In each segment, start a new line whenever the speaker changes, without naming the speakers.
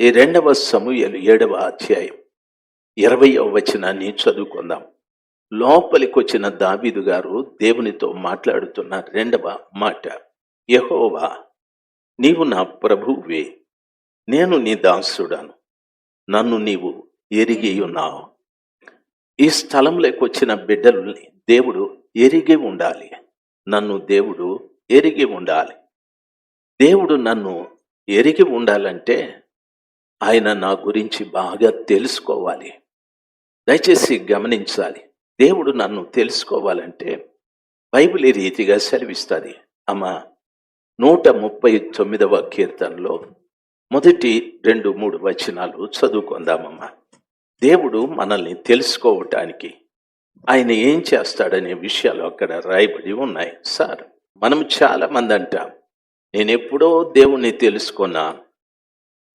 ఈ రెండవ సమూహలు ఏడవ అధ్యాయం. ఇరవయవ వచనాన్ని చదువుకుందాం. లోపలికి వచ్చిన దావీదు గారు దేవునితో మాట్లాడుతున్న రెండవ మాట. యహోవా నీవు నా ప్రభువే నేను నీ దాసుడాను. నన్ను నీవు ఎరిగి ఉన్నావు ఈ స్థలంలోకి వచ్చిన బిడ్డల్ని దేవుడు ఎరిగి ఉండాలి. నన్ను దేవుడు ఎరిగి ఉండాలి. దేవుడు నన్ను ఎరిగి ఉండాలంటే ఆయన నా గురించి బాగా తెలుసుకోవాలి. దయచేసి గమనించాలి. దేవుడు నన్ను తెలుసుకోవాలంటే బైబిల్ ఈ రీతిగా సెలవిస్తుంది? అమ్మ నూట ముప్పై తొమ్మిదవ కీర్తనలో మొదటి రెండు మూడు వచనాలు చదువుకుందామమ్మా. దేవుడు మనల్ని తెలుసుకోవటానికి ఆయన ఏం చేస్తాడనే విషయాలు అక్కడ రాయబడి ఉన్నాయి సార్. మనం చాలా మంది అంటాం నేను ఎప్పుడో దేవుణ్ణి తెలుసుకున్నా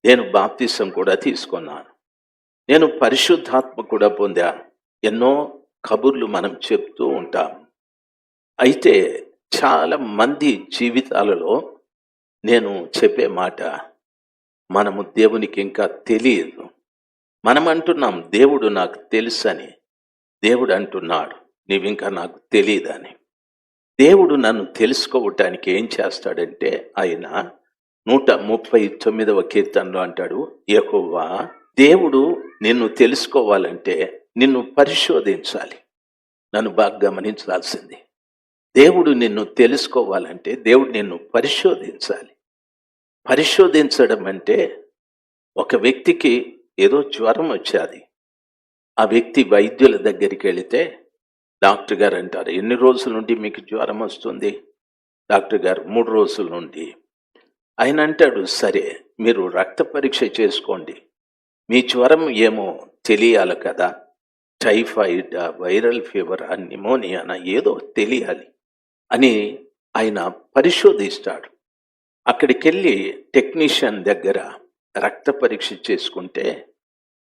నేను బాప్తిసం కూడా తీసుకున్నాను. నేను పరిశుద్ధాత్మ కూడా పొందాను. ఎన్నో కబుర్లు మనం చెప్తూ ఉంటాం. అయితే చాలా మంది జీవితాలలో నేను చెప్పే మాట మనము దేవునికి ఇంకా తెలియదు. మనం అంటున్నాం దేవుడు నాకు తెలుసని. దేవుడు అంటున్నాడు నీవింకా నాకు తెలియదని దేవుడు నన్ను తెలుసుకోవటానికి ఏం చేస్తాడంటే ఆయన నూట ముప్పై తొమ్మిదవ కీర్తనలో అంటాడు యెహోవా దేవుడు నిన్ను తెలుసుకోవాలంటే నిన్ను పరిశోధించాలి. నన్ను బాగా గమనించాల్సింది. దేవుడు నిన్ను తెలుసుకోవాలంటే దేవుడు నిన్ను పరిశోధించాలి. పరిశోధించడం అంటే ఒక వ్యక్తికి ఏదో జ్వరం వచ్చేది. ఆ వ్యక్తి వైద్యుల దగ్గరికి వెళితే డాక్టర్ గారు అంటారు ఎన్ని రోజుల నుండి మీకు జ్వరం వస్తుంది? డాక్టర్ గారు మూడు రోజుల నుండి. ఆయన అంటాడు సరే మీరు రక్త పరీక్ష చేసుకోండి. మీ జ్వరం ఏమో తెలియాలి కదా. టైఫాయిడ్ వైరల్ ఫీవర్ నిమోనియానా ఏదో తెలియాలి అని ఆయన పరిశోధిస్తాడు. అక్కడికి వెళ్ళి టెక్నీషియన్ దగ్గర రక్త పరీక్ష చేసుకుంటే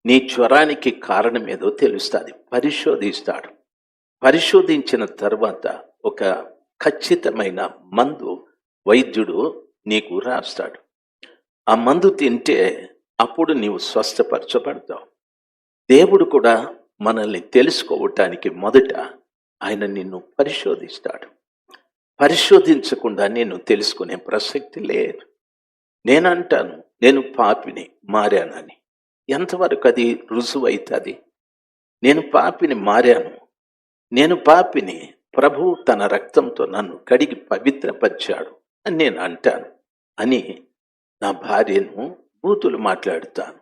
నీ జ్వరానికి కారణం ఏదో తెలుస్తుంది. పరిశోధిస్తాడు. పరిశోధించిన తర్వాత ఒక ఖచ్చితమైన మందు వైద్యుడు నీకు రాస్తాడు. ఆ మందు తింటే అప్పుడు నీవు స్వస్థపరచబడతావు. దేవుడు కూడా మనల్ని తెలుసుకోవటానికి మొదట ఆయన నిన్ను పరిశోధిస్తాడు. పరిశోధించకుండా నేను తెలుసుకునే ప్రసక్తి లేదు. నేను అంటాను నేను పాపిని మారానని. ఎంతవరకు అది రుజువు అవుతుంది నేను పాపిని మారాను. నేను పాపిని ప్రభు తన రక్తంతో నన్ను కడిగి పవిత్రపరిచాడు అని నేను అంటాను. అని నా భార్యను బూతులు మాట్లాడుతాను.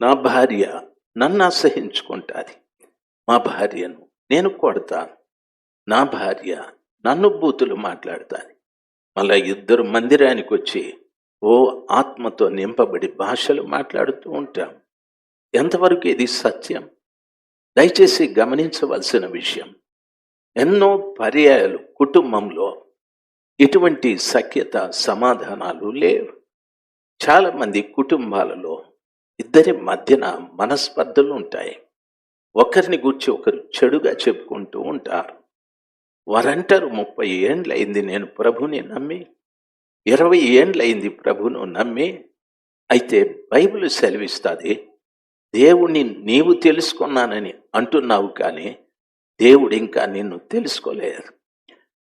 నా భార్య నన్ను అసహించుకుంటుంది. మా భార్యను నేను కొడతాను. నా భార్య నన్ను బూతులు మాట్లాడుతాను మళ్ళా ఇద్దరు మందిరానికి వచ్చి ఓ ఆత్మతో నింపబడి భాషలు మాట్లాడుతూ ఉంటాం. ఎంతవరకు ఇది సత్యం? దయచేసి గమనించవలసిన విషయం. ఎన్నో పర్యాయాలు కుటుంబంలో ఎటువంటి సఖ్యత సమాధానాలు లేవు. చాలామంది కుటుంబాలలో ఇద్దరి మధ్యన మనస్పర్ధలు ఉంటాయి. ఒకరిని గురించి ఒకరు చెడుగా చెప్పుకుంటూ ఉంటారు. వారంటారు ముప్పై ఏండ్లయింది నేను ప్రభుని నమ్మి ఇరవై ఏండ్లయింది ప్రభును నమ్మి అయితే బైబిల్ సెలవిస్తుంది దేవుణ్ణి నీవు తెలుసుకున్నానని అంటున్నావు కానీ దేవుడు ఇంకా నిన్ను తెలుసుకోలేదు.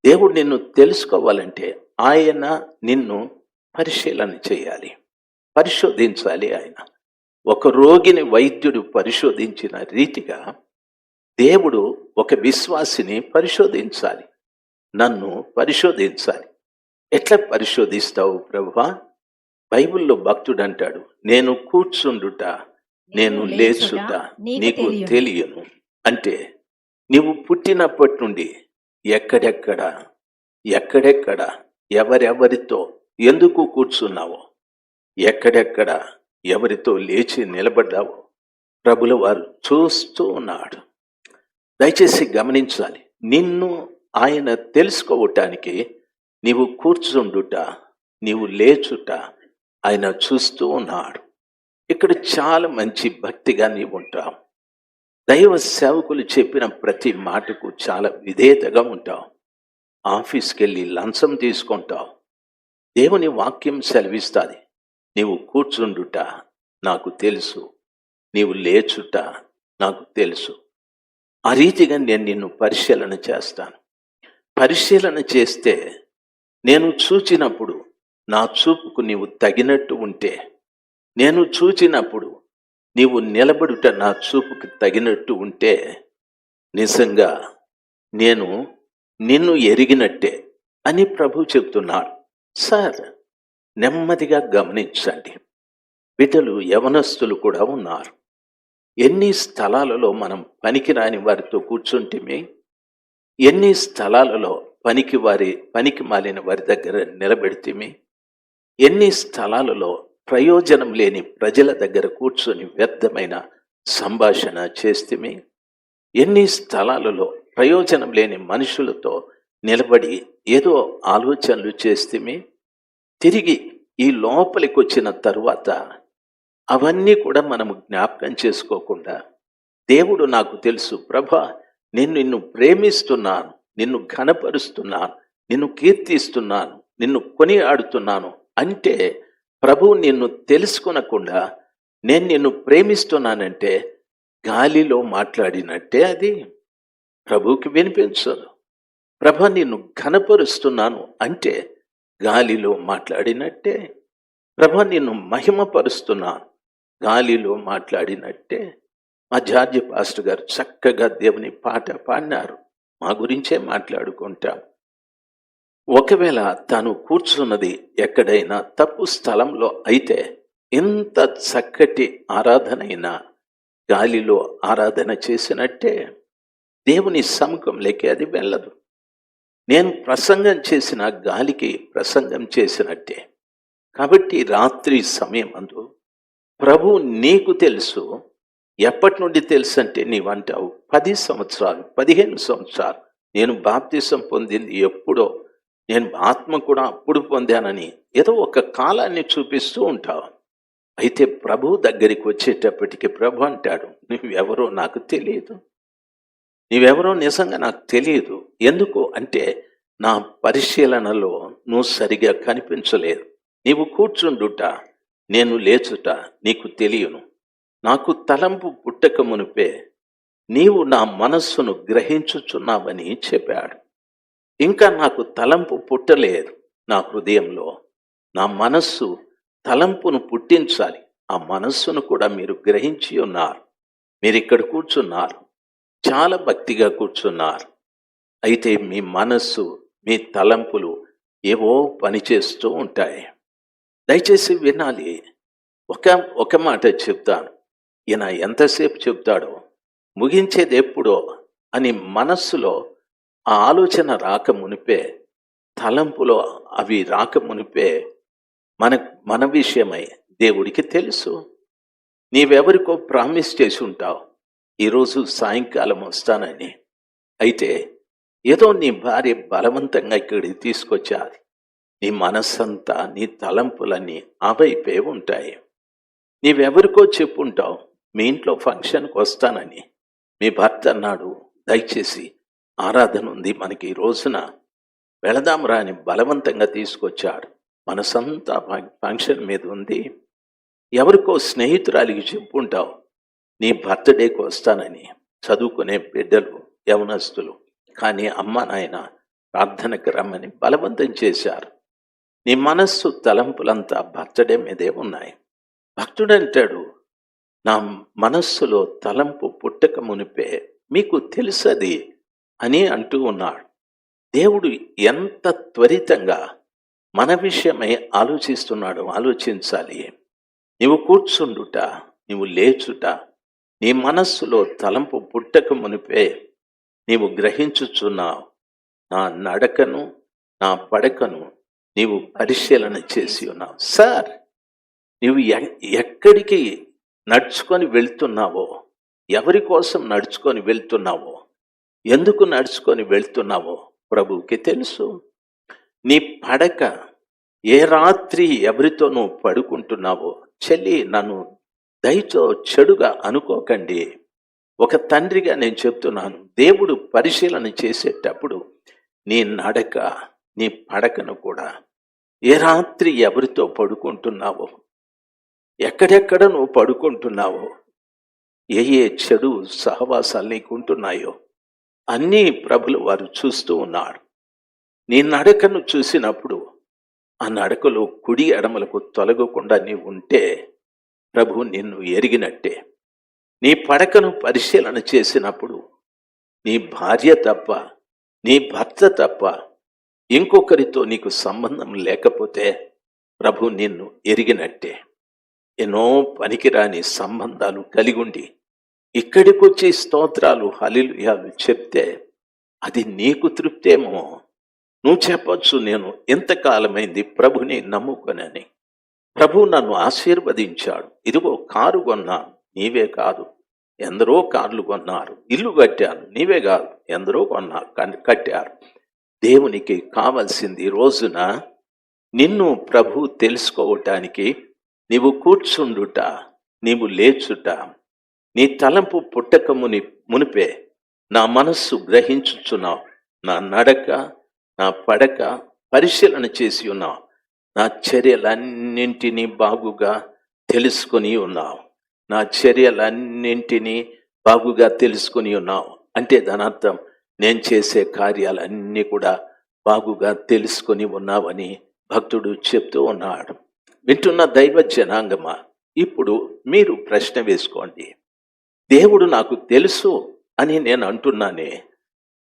దేవుడు నిన్ను తెలుసుకోవాలంటే ఆయన నిన్ను పరిశీలన చేయాలి పరిశోధించాలి ఆయన. ఒక రోగిని వైద్యుడు పరిశోధించిన రీతిగా దేవుడు ఒక విశ్వాసిని పరిశోధించాలి నన్ను పరిశోధించాలి. ఎట్లా పరిశోధిస్తావు ప్రభువా బైబిల్లో భక్తుడు అంటాడు నేను కూర్చుండుట నేను లేచుట నీకు తెలియను. అంటే నీవు పుట్టినప్పటి నుండి ఎక్కడెక్కడ ఎక్కడెక్కడ ఎవరెవరితో ఎందుకు కూర్చున్నావో? ఎక్కడెక్కడ ఎవరితో లేచి నిలబడ్డావో? ప్రభుల వారు చూస్తూ ఉన్నాడు. దయచేసి గమనించాలి నిన్ను ఆయన తెలుసుకోవటానికి నీవు కూర్చుండుట నీవు లేచుట ఆయన చూస్తూ ఉన్నాడు. ఇక్కడ చాలా మంచి భక్తిగా నీవు ఉంటావు. దైవ సేవకులు చెప్పిన ప్రతి మాటకు చాలా విధేయతగా ఉంటావు. ఆఫీస్కి వెళ్ళి లంచం తీసుకుంటావు. దేవుని వాక్యం సెలవిస్తుంది. నీవు కూర్చుండుట నాకు తెలుసు. నీవు లేచుట నాకు తెలుసు. ఆ రీతిగా నేను నిన్ను పరిశీలన చేస్తాను. పరిశీలన చేస్తే నేను చూచినప్పుడు నా చూపుకు నీవు తగినట్టు ఉంటే నేను చూచినప్పుడు నీవు నిలబడుట నా చూపుకు తగినట్టు ఉంటే నిజంగా నేను నిన్ను ఎరిగినట్టే అని ప్రభు చెప్తున్నాడు సార్ నెమ్మదిగా గమనించండి. బిడ్డలు యవనస్తులు కూడా ఉన్నారు. ఎన్ని స్థలాలలో మనం పనికిరాని వారితో కూర్చుంటిమి ఎన్ని స్థలాలలో పనికి వారి పనికి మాలిన వారి దగ్గర నిలబెడితేమి ఎన్ని స్థలాలలో ప్రయోజనం లేని ప్రజల దగ్గర కూర్చొని వ్యర్థమైన సంభాషణ చేస్తేమి? ఎన్ని స్థలాలలో ప్రయోజనం లేని మనుషులతో నిలబడి ఏదో ఆలోచనలు చేస్తేమి? తిరిగి ఈ లోపలికి వచ్చిన తరువాత అవన్నీ కూడా మనము జ్ఞాపకం చేసుకోకుండా దేవుడు నాకు తెలుసు ప్రభా నేను నిన్ను ప్రేమిస్తున్నాను నిన్ను ఘనపరుస్తున్నాను నిన్ను కీర్తిస్తున్నాను నిన్ను కొనియాడుతున్నాను అంటే ప్రభు నిన్ను తెలుసుకొనకుండా నేను నిన్ను ప్రేమిస్తున్నానంటే గాలిలో మాట్లాడినట్టే అది. ప్రభువుకి వినిపించదు ప్రభ నిన్ను ఘనపరుస్తున్నాను అంటే గాలిలో మాట్లాడినట్టే. ప్రభ నిన్ను మహిమపరుస్తున్నాను గాలిలో మాట్లాడినట్టే. మా జార్జి పాస్టర్ గారు చక్కగా దేవుని పాట పాడినారు. మా గురించే మాట్లాడుకుంటాం. ఒకవేళ తను కూర్చున్నది ఎక్కడైనా తప్పు స్థలంలో అయితే ఇంత చక్కటి ఆరాధనైనా గాలిలో ఆరాధన చేసినట్టే దేవుని సముఖంలోకి అది వెళ్ళదు. నేను ప్రసంగం చేసిన గాలికి ప్రసంగం చేసినట్టే. కాబట్టి రాత్రి సమయం అందు ప్రభు నీకు తెలుసు ఎప్పటి నుండి తెలుసు అంటే నీవంటావు పది సంవత్సరాలు పదిహేను సంవత్సరాలు నేను బాప్తిసం పొందింది ఎప్పుడో నేను ఆత్మ కూడా అప్పుడు పొందానని ఏదో ఒక కాలాన్ని చూపిస్తూ ఉంటావు. అయితే ప్రభు దగ్గరికి వచ్చేటప్పటికి ప్రభు అంటాడు నువ్వెవరో నాకు తెలియదు. నీవెవరో నిజంగా నాకు తెలియదు. ఎందుకు? అంటే నా పరిశీలనలో నువ్వు సరిగా కనిపించలేదు. నీవు కూర్చుండుట నేను లేచుట నీకు తెలియను. నాకు తలంపు పుట్టక మునిపే నీవు నా మనస్సును గ్రహించుచున్నావని చెప్పాడు. ఇంకా నాకు తలంపు పుట్టలేదు. నా హృదయంలో నా మనస్సు తలంపును పుట్టించాలి. ఆ మనస్సును కూడా మీరు గ్రహించి ఉన్నారు. మీరు ఇక్కడ కూర్చున్నారు. చాలా భక్తిగా కూర్చున్నారు. అయితే మీ మనస్సు మీ తలంపులు ఏవో పనిచేస్తూ ఉంటాయి. దయచేసి వినాలి. ఒక ఒక మాట చెప్తాను. ఈయన ఎంతసేపు చెప్తాడో ముగించేది ఎప్పుడో అని మనస్సులో ఆ ఆలోచన రాక మునిపే తలంపులో అవి రాక మునిపే మన మన విషయమై దేవుడికి తెలుసు. నీవెవరికో ప్రామిస్ చేసి ఉంటావు. ఈరోజు సాయంకాలం వస్తానని. అయితే ఏదో నీ భార్య బలవంతంగా ఇక్కడికి తీసుకొచ్చాది నీ మనస్సంతా నీ తలంపులన్నీ అవైపే ఉంటాయి. నీవెవరికో చెప్పుంటావు. మీ ఇంట్లో ఫంక్షన్కి వస్తానని. మీ భర్త అన్నాడు దయచేసి ఆరాధన ఉంది మనకి ఈ రోజున వెళదాం రాని బలవంతంగా తీసుకొచ్చాడు. మనసంతా ఫంక్షన్ మీద ఉంది ఎవరికో స్నేహితురాలికి చెప్పుంటావు. నీ బర్త్డేకి వస్తానని చదువుకునే బిడ్డలు యవనస్తులు. కానీ అమ్మ నాయన ప్రార్థనకు రమ్మని బలవంతం చేశారు. నీ మనస్సు తలంపులంతా బర్త్డే మీదే ఉన్నాయి. భక్తుడంటాడు నా మనస్సులో తలంపు పుట్టక మునిపే మీకు తెలుసది అని అంటూ ఉన్నాడు. దేవుడు ఎంత త్వరితంగా మన విషయమై ఆలోచిస్తున్నాడు ఆలోచించాలి. నీవు కూర్చుండుట నీవు లేచుట నీ మనస్సులో తలంపు పుట్టక మునిపే నీవు గ్రహించుచున్నావు. నా నడకను నా పడకను నీవు పరిశీలన చేసి ఉన్నావు. సార్ నీవు ఎక్కడికి నడుచుకొని వెళ్తున్నావో ఎవరి కోసం నడుచుకొని వెళ్తున్నావో ఎందుకు నడుచుకొని వెళ్తున్నావో ప్రభువుకి తెలుసు. నీ పడక ఏ రాత్రి ఎవరితో నువ్వు పడుకుంటున్నావో చెల్లి నన్ను దయతో చెడుగా అనుకోకండి. ఒక తండ్రిగా నేను చెప్తున్నాను దేవుడు పరిశీలన చేసేటప్పుడు నీ నడక నీ పడకను కూడా ఏ రాత్రి ఎవరితో పడుకుంటున్నావో ఎక్కడెక్కడ నువ్వు పడుకుంటున్నావో ఏ ఏ చెడు సహవాసాలు నీకు ఉంటున్నాయో అన్నీ ప్రభులు వారు చూస్తూ ఉన్నారు. నీ నడకను చూసినప్పుడు ఆ నడకలో కుడి ఎడమలకు తొలగకుండా నీవు ఉంటే ప్రభు నిన్ను ఎరిగినట్టే. నీ పడకను పరిశీలన చేసినప్పుడు నీ భార్య తప్ప నీ భర్త తప్ప ఇంకొకరితో నీకు సంబంధం లేకపోతే ప్రభు నిన్ను ఎరిగినట్టే. ఎన్నో పనికిరాని సంబంధాలు కలిగుండి ఇక్కడికొచ్చి స్తోత్రాలు హలిలుయాలు చెప్తే అది నీకు తృప్తేమో నువ్వు చెప్పచ్చు నేను ఎంతకాలమైంది ప్రభుని నమ్ముకొనని. ప్రభు నన్ను ఆశీర్వదించాడు. ఇదిగో కారు కొన్నాను నీవే కాదు. ఎందరో కార్లు కొన్నారు ఇల్లు కట్టాను నీవే కాదు. ఎందరో కొన్నారు కట్టారు. దేవునికి కావలసింది రోజున నిన్ను ప్రభు తెలుసుకోవటానికి నీవు కూర్చుండుట నీవు లేచుట నీ తలంపు పుట్టక ముని మునిపే. నా మనస్సు గ్రహించుచున్నావు. నా నడక నా పడక పరిశీలన చేసి ఉన్నావు. నా చర్యలన్నింటినీ బాగుగా తెలుసుకొని ఉన్నావు. నా చర్యలన్నింటినీ బాగుగా తెలుసుకొని ఉన్నావు. అంటే దాని అర్థం నేను చేసే కార్యాలన్నీ కూడా బాగుగా తెలుసుకొని ఉన్నావని భక్తుడు చెప్తూ ఉన్నాడు. వింటున్న దైవ జనాంగమా? ఇప్పుడు మీరు ప్రశ్న వేసుకోండి. దేవుడు నాకు తెలుసు అని నేను అంటున్నానే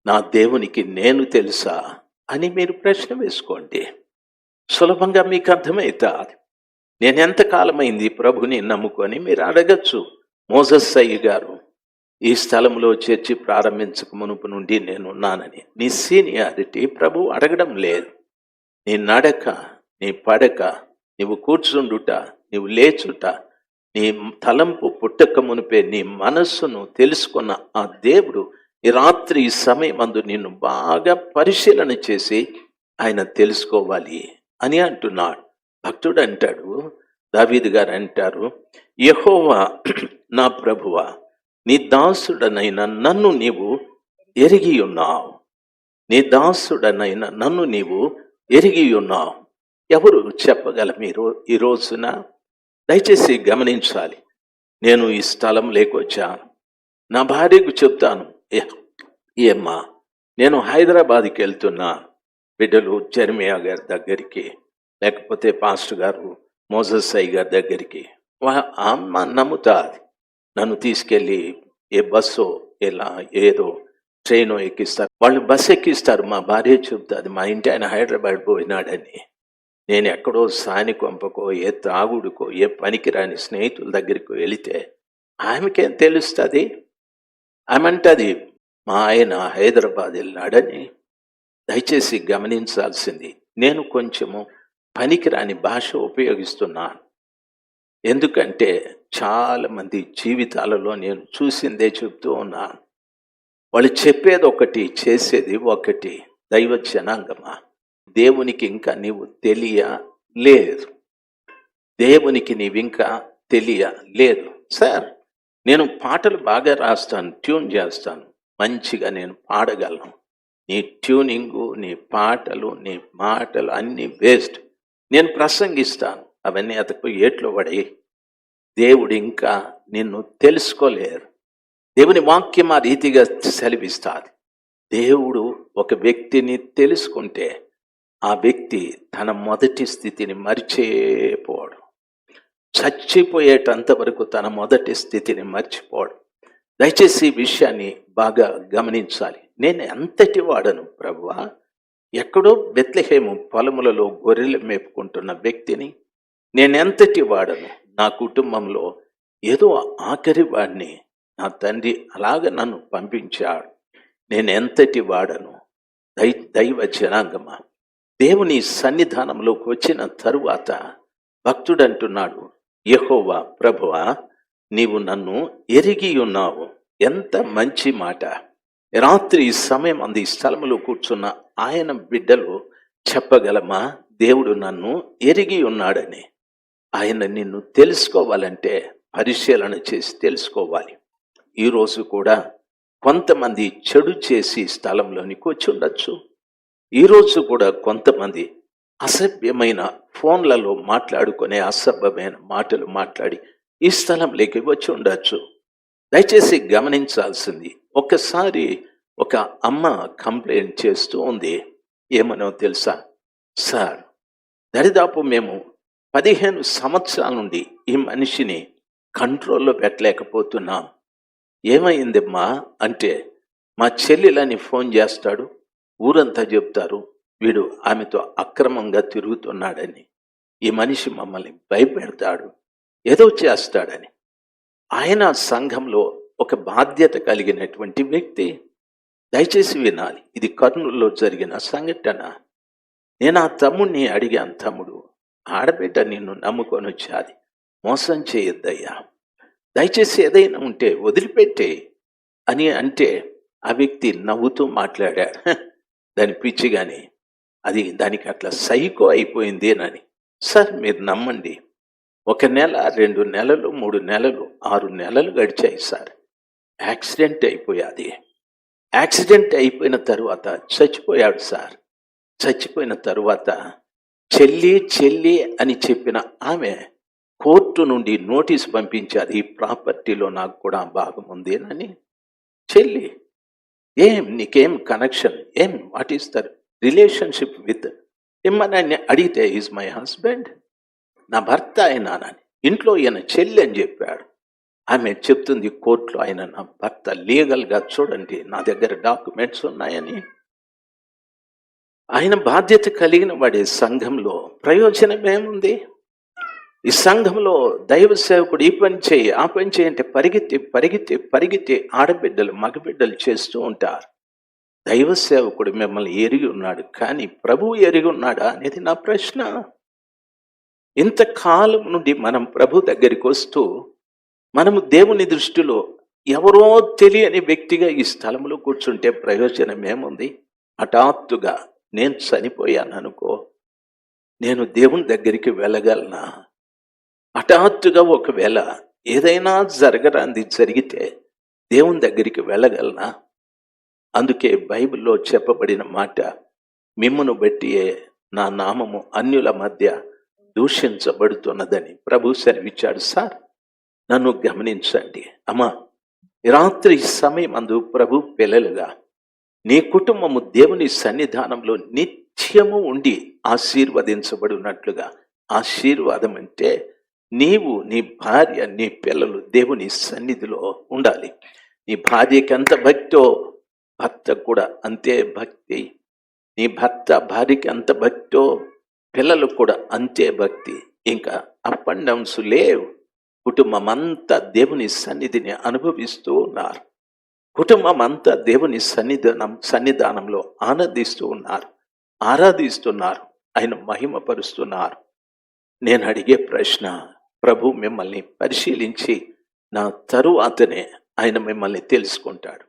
నా దేవునికి నేను తెలుసా అని మీరు ప్రశ్న వేసుకోండి. సులభంగా మీకు అర్థమవుతా నేను ఎంతకాలమైంది ప్రభుని నమ్ముకొని మీరు అడగచ్చు? మోజస్ అయ్య గారు ఈ స్థలంలో చర్చి ప్రారంభించక మునుపు నుండి నేను ఉన్నానని నీ సీనియారిటీ ప్రభు అడగడం లేదు. నీ నడక నీ పడక నీవు కూర్చుండుట నీవు లేచుట నీ తలంపు పుట్టక మునిపే నీ మనస్సును తెలుసుకున్న ఆ దేవుడు ఈ రాత్రి ఈ సమయం అందు నిన్ను బాగా పరిశీలన చేసి ఆయన తెలుసుకోవాలి అని అంటున్నాడు. భక్తుడు అంటాడు దావీద్ గారు అంటారు యహోవా నా ప్రభువా నీ దాసుడనైన నన్ను నీవు ఎరిగి ఉన్నావు. నీ దాసుడనైన నన్ను నీవు ఎరిగి ఉన్నావు. ఎవరు చెప్పగల మీరు ఈ రోజున? దయచేసి గమనించాలి. నేను ఈ స్థలం లేకొచ్చాను నా భార్యకు చెప్తాను. "ఏ- ఏమ్మా నేను హైదరాబాద్కి వెళ్తున్నా. బిడ్డలు జర్మియా గారి దగ్గరికి లేకపోతే పాస్టర్ గారు మోజస్ అయ్య గారి దగ్గరికి. వా- అమ్మ నమ్ముతాది. నన్ను తీసుకెళ్ళి ఏ బస్సో ఎలా ఏదో ట్రైన్ ఎక్కిస్తారు. వాళ్ళు బస్ ఎక్కిస్తారు. మా భార్య చెప్తాది. మా ఇంటి ఆయన హైదరాబాద్ పోయినాడని. నేను ఎక్కడో సాని కొంపకో ఏ త్రాగుడుకో ఏ పనికిరాని స్నేహితుల దగ్గరికి వెళితే ఆమెకేం తెలుస్తుంది? ఆమెంటది మా ఆయన హైదరాబాద్ వెళ్ళినాడని దయచేసి గమనించాల్సింది. నేను కొంచెము పనికిరాని భాష ఉపయోగిస్తున్నాను. ఎందుకంటే చాలామంది జీవితాలలో నేను చూసిందే చెప్తూ ఉన్నాను. వాళ్ళు చెప్పేది ఒకటి చేసేది ఒకటి. దైవ జనాంగమా దేవునికి ఇంకా నీవు తెలియలేదు. దేవునికి నీవింకా తెలియలేదు. సార్ నేను పాటలు బాగా రాస్తాను ట్యూన్ చేస్తాను. మంచిగా నేను పాడగలను. నీ ట్యూనింగు నీ పాటలు నీ మాటలు అన్నీ వేస్ట్. నేను ప్రసంగిస్తాను అవన్నీ అతకు ఏట్లో పడి. దేవుడు ఇంకా నిన్ను తెలుసుకోలేరు. దేవుని వాక్యం ఆ రీతిగా సెలవిస్తాది. దేవుడు ఒక వ్యక్తిని తెలుసుకుంటే ఆ వ్యక్తి తన మొదటి స్థితిని మరిచేపోడు. చచ్చిపోయేటంత వరకు తన మొదటి స్థితిని మర్చిపోడు. దయచేసి ఈ విషయాన్ని బాగా గమనించాలి. నేను ఎంతటి వాడను ప్రభువా ఎక్కడో బెత్లహేము పొలములలో గొర్రెలు మేపుకుంటున్న వ్యక్తిని నేను ఎంతటి వాడను? నా కుటుంబంలో ఏదో ఆఖరి వాడిని నా తండ్రి అలాగ నన్ను పంపించాడు. నేను ఎంతటి వాడను? దై దైవ జనాంగమా? దేవుని సన్నిధానంలోకి వచ్చిన తరువాత భక్తుడంటున్నాడు యహోవా ప్రభువా నీవు నన్ను ఎరిగి ఉన్నావు. ఎంత మంచి మాట. రాత్రి ఈ సమయం అంది ఈ స్థలములో కూర్చున్న ఆయన బిడ్డలు చెప్పగలమా? దేవుడు నన్ను ఎరిగి ఉన్నాడని. ఆయన నిన్ను తెలుసుకోవాలంటే పరిశీలన చేసి తెలుసుకోవాలి. ఈరోజు కూడా కొంతమంది చెడు చేసి స్థలంలోనికి వచ్చి ఉండొచ్చు ఈరోజు కూడా కొంతమంది అసభ్యమైన ఫోన్లలో మాట్లాడుకునే అసభ్యమైన మాటలు మాట్లాడి ఈ స్థలంలోకి వచ్చి ఉండొచ్చు. దయచేసి గమనించాల్సింది ఒక్కసారి ఒక అమ్మ కంప్లైంట్ చేస్తూ ఉంది. ఏమనో తెలుసా? సార్ దరిదాపు మేము పదిహేను సంవత్సరాల నుండి ఈ మనిషిని కంట్రోల్లో పెట్టలేకపోతున్నాం. ఏమైందమ్మా? అంటే మా చెల్లెలని ఫోన్ చేస్తాడు ఊరంతా చెప్తారు వీడు ఆమెతో అక్రమంగా తిరుగుతున్నాడని. ఈ మనిషి మమ్మల్ని భయపెడతాడు ఏదో చేస్తాడని. ఆయన సంఘంలో ఒక బాధ్యత కలిగినటువంటి వ్యక్తి దయచేసి వినాలి ఇది కర్నూలులో జరిగిన సంఘటన. నేను ఆ తమ్ముడిని అడిగాను తమ్ముడు ఆడబిడ్డ నిన్ను నమ్ముకొని వచ్చాది. మోసం చేయొద్దయ్యా. దయచేసి ఏదైనా ఉంటే వదిలిపెట్టే అని అంటే ఆ వ్యక్తి నవ్వుతూ మాట్లాడాడు. దాని పిచ్చి కానీ అది దానికి అట్లా సైకో అయిపోయిందేనని సార్ మీరు నమ్మండి. ఒక నెల రెండు నెలలు మూడు నెలలు ఆరు నెలలు గడిచాయి సార్. యాక్సిడెంట్ అయిపోయాది. యాక్సిడెంట్ అయిపోయిన తరువాత చచ్చిపోయాడు సార్. చచ్చిపోయిన తరువాత చెల్లి చెల్లి అని చెప్పిన ఆమె కోర్టు నుండి నోటీస్ పంపించాది ఈ ప్రాపర్టీలో నాకు కూడా భాగం ఉందేనని చెల్లి ఏం నీకేం కనెక్షన్ ఏం what is the relationship with ఇమ్మని అడిగితే ఈజ్ మై హస్బెండ్ నా భర్త అయినానని ఇంట్లో ఈయన చెల్లి అని చెప్పాడు. ఆమె చెప్తుంది కోర్టులో ఆయన నా భర్త లీగల్గా చూడండి నా దగ్గర డాక్యుమెంట్స్ ఉన్నాయని. ఆయన బాధ్యత కలిగిన వాడి సంఘంలో ప్రయోజనం ఏముంది ఈ సంఘంలో దైవ సేవకుడు ఈ పని చేయి ఆ పని చేయి అంటే పరిగెత్తి పరిగెత్తి పరిగెత్తి ఆడబిడ్డలు మగబిడ్డలు చేస్తూ ఉంటారు. దైవ సేవకుడు మిమ్మల్ని ఎరిగి ఉన్నాడు. కానీ ప్రభువు ఎరిగి ఉన్నాడా అనేది నా ప్రశ్న. ఇంతకాలం నుండి మనం ప్రభు దగ్గరికి వస్తూ మనము దేవుని దృష్టిలో ఎవరో తెలియని వ్యక్తిగా ఈ స్థలంలో కూర్చుంటే ప్రయోజనం ఏముంది? హఠాత్తుగా నేను చనిపోయాను అనుకో నేను దేవుని దగ్గరికి వెళ్ళగలనా? హఠాత్తుగా ఒకవేళ ఏదైనా జరగరాంది జరిగితే దేవుని దగ్గరికి వెళ్ళగలనా? అందుకే బైబిల్లో చెప్పబడిన మాట మిమ్మను బట్టియే నా నామము అన్యుల మధ్య దూషించబడుతున్నదని ప్రభు సెలవిచ్చాడు. సార్ నన్ను గమనించండి. అమ్మా ఈ రాత్రి సమయం అందు ప్రభు పిల్లలుగా నీ కుటుంబము దేవుని సన్నిధానంలో నిత్యము ఉండి ఆశీర్వదించబడినట్లుగా ఆశీర్వాదం అంటే నీవు నీ భార్య నీ పిల్లలు దేవుని సన్నిధిలో ఉండాలి. నీ భార్యకి ఎంత భక్తో భర్త కూడా అంతే భక్తి. నీ భర్త భార్యకి ఎంత భక్తో పిల్లలు కూడా అంతే భక్తి. ఇంకా అప్ అండ్ డౌన్స్ లేవు. కుటుంబం అంతా దేవుని సన్నిధిని అనుభవిస్తూ ఉన్నారు. కుటుంబం అంతా దేవుని సన్నిధానం సన్నిధానంలో ఆనందిస్తూ ఉన్నారు. ఆరాధిస్తున్నారు. ఆయన మహిమపరుస్తున్నారు. నేను అడిగే ప్రశ్న ప్రభు మిమ్మల్ని పరిశీలించి నా తరువాతనే ఆయన మిమ్మల్ని తెలుసుకుంటాడు.